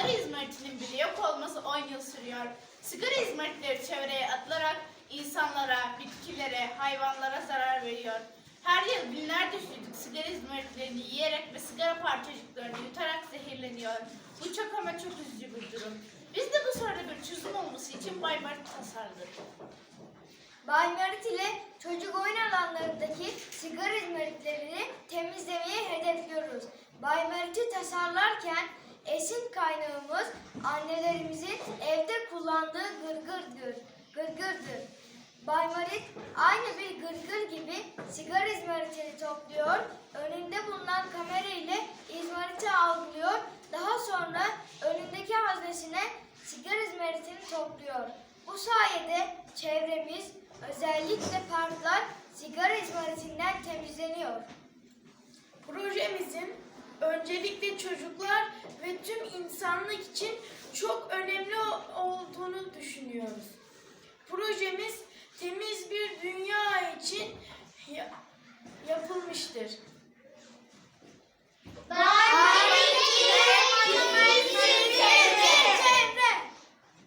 sigara izmaritinin bile yok olması 10 yıl sürüyor. Sigara izmaritleri çevreye atılarak insanlara, bitkilere, hayvanlara zarar veriyor. Her yıl binlerce çocuk sigara izmaritlerini yiyerek ve sigara parçacıklarını yutarak zehirleniyor. Bu çok ama çok üzücü bir durum. Biz de bu soruna bir çözüm olması için Baybart tasarladık. Bay Merit ile çocuk oyun alanlarındaki sigara izmaritlerini. Merit'i tasarlarken esin kaynağımız annelerimizin evde kullandığı gırgırdır. gırgırdır. Bay Merit aynı bir gırgır gibi sigara izmaritini topluyor, önünde bulunan kamera ile izmariti algılıyor, daha sonra önündeki haznesine sigara izmaritini topluyor. Bu sayede çevremiz, özellikle parklar sigara izmaritinden temizleniyor. Projemizin öncelikle çocuklar ve tüm insanlık için çok önemli olduğunu düşünüyoruz. Projemiz temiz bir dünya için ya- yapılmıştır.